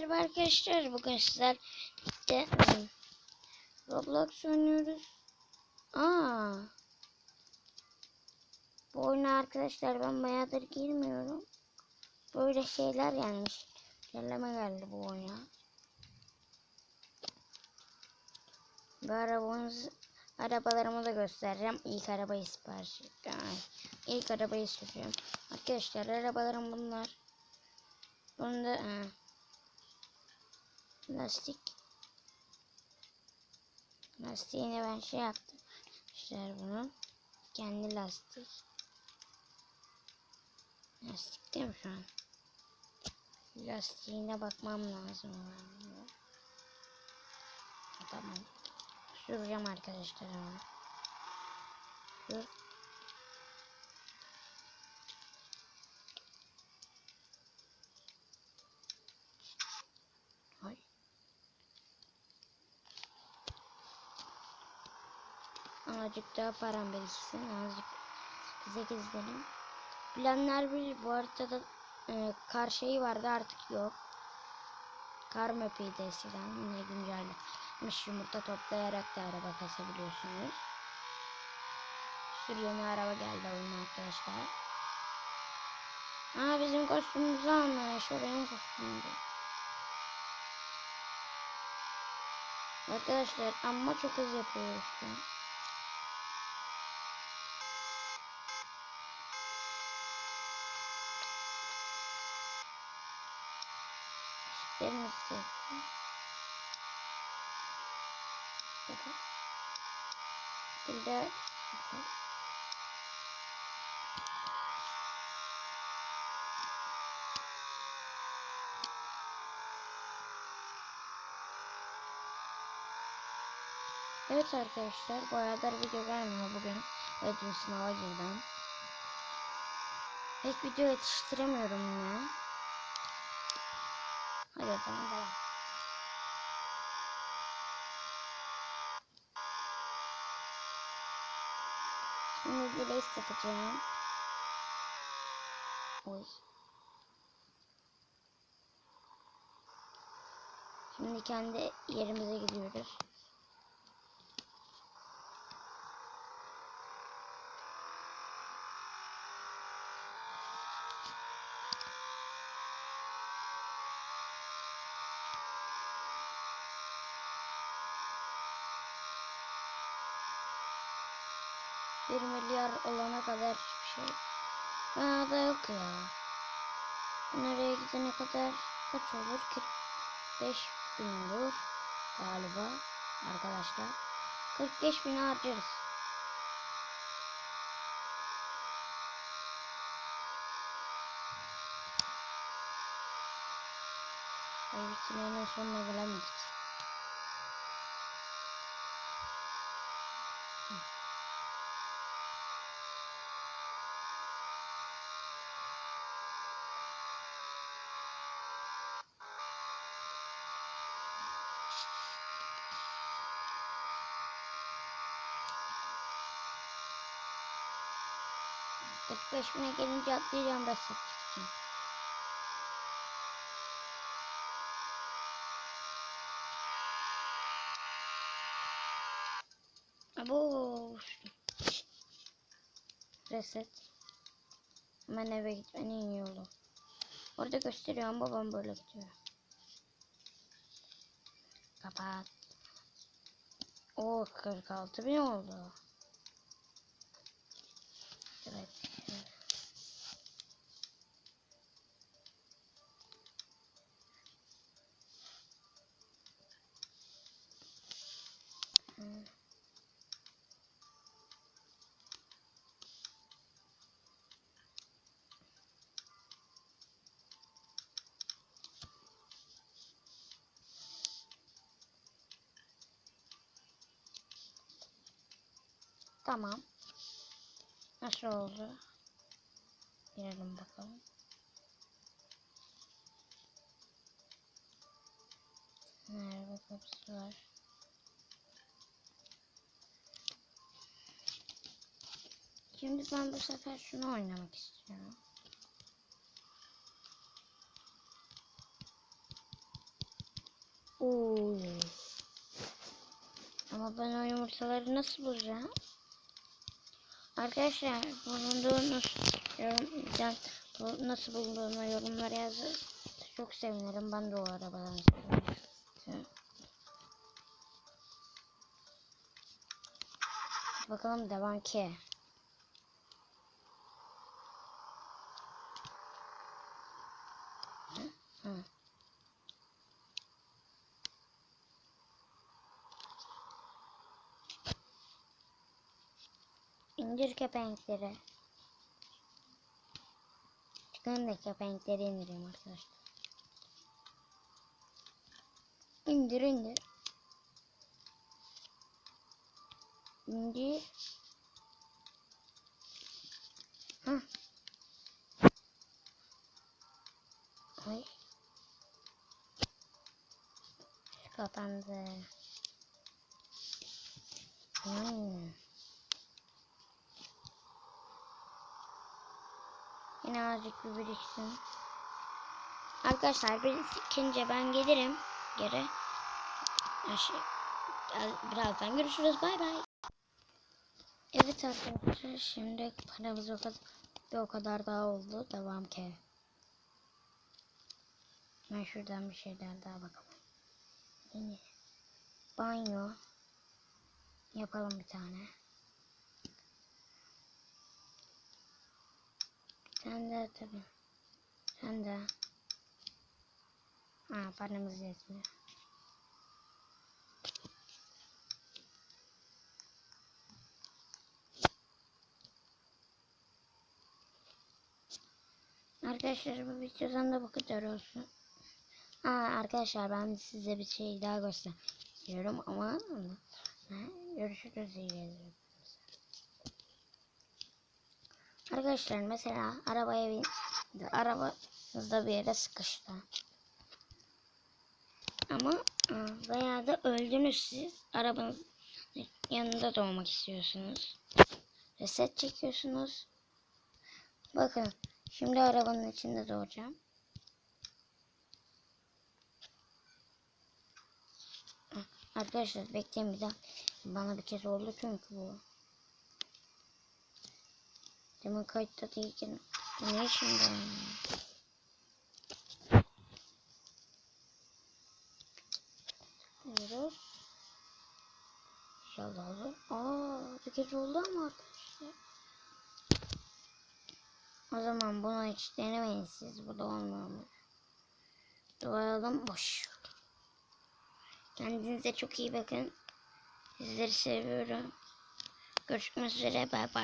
Merhaba arkadaşlar bugün sizler de Roblox oynuyoruz. Aa. Bu oyuna arkadaşlar ben bayağıdır girmiyorum. Böyle şeyler gelmiş. Güncelleme geldi bu oyuna. Bu arabamız arabalarımı da göstereceğim. İlk arabayı sipariş ettim. İlk arabayı sürüyorum. Arkadaşlar arabalarım bunlar. Bunda ha. Lastik lastiğine ben şey yaptım. İşte bunu kendi lastik lastik değil mi şu an? Lastiğine bakmam lazım. Tamam. Süreceğim arkadaşlar onu. Sür. Ay. Azıcık daha param biriksin. Azıcık bize gezelim. Planlar bir bu haritada e, kar şeyi vardı artık yok. Kar mapiydi eskiden. Yine güncellemiş yumurta toplayarak da araba kasabiliyorsunuz. Bir yeni araba geldi oyuna arkadaşlar. Aa bizim kostümümüzü almış. O benim kostümümdü. Arkadaşlar amma çok hız yapıyoruz şu an. Işıklarımızı yapalım. Burada. Burada. Evet arkadaşlar bayağıdır video gelmiyor bugün. Evet dün sınava girdim. Pek video yetiştiremiyorum yine. Hadi o zaman devam. Şimdi delay satacağım. Oy. Şimdi kendi yerimize gidiyoruz. 1 milyar olana kadar hiçbir şey. Bana da yok ya. Nereye gidene kadar kaç olur? 45 bin olur galiba arkadaşlar. 45 bin harcarız. Kaybettin ondan sonra gelemedik. Hı. 45 bine gelince atlayacağım da satacağım. Abo. Reset. Hemen eve gitmenin iyi yolu. Orada gösteriyorum babam böyle gidiyor. Kapat. Oo 46 bin oldu. Tamam. Nasıl oldu? Girelim bakalım. Nerede kapısı var? Şimdi ben bu sefer şunu oynamak istiyorum. Oy. Ama ben o yumurtaları nasıl bulacağım? Arkadaşlar bulunduğunuz yorumdan bu nasıl bulunduğunu yorumlara yazın. Çok sevinirim. Ben de o arabadan. Bakalım devam ki. Hı? Hı. İndir kepenkleri. Çıkın da kepenkleri indireyim arkadaşlar. İndir indir. İndir. Hah. Ay. Kapandı. Hmm. Yine azıcık bir biriksin. Arkadaşlar birikince ben gelirim geri. Aşı, birazdan görüşürüz. Bay bay. Evet arkadaşlar şimdi paramız o kadar, bir o kadar daha oldu. Devam ki. Ben şuradan bir şeyler daha bakalım. Banyo yapalım bir tane. De tabii. Sen de. Ha paramız yetmiyor. Arkadaşlar bu videodan da bu kadar olsun. Aa, arkadaşlar ben size bir şey daha gösteriyorum ama görüşürüz iyi Arkadaşlar mesela arabaya bin arabanızda bir yere sıkıştı. Ama veya da öldünüz siz arabanın yanında doğmak istiyorsunuz. Reset çekiyorsunuz. Bakın şimdi arabanın içinde doğacağım. Arkadaşlar bekleyin bir daha. Bana bir kez oldu çünkü bu. Demin kayıtta değilken ne şimdi? Diyoruz. İnşallah olur. Aa bir kez oldu ama arkadaşlar. O zaman bunu hiç denemeyin siz. Bu da olmuyor. Duvaralım boş. Kendinize çok iyi bakın. Sizleri seviyorum. Görüşmek üzere. Bay bay.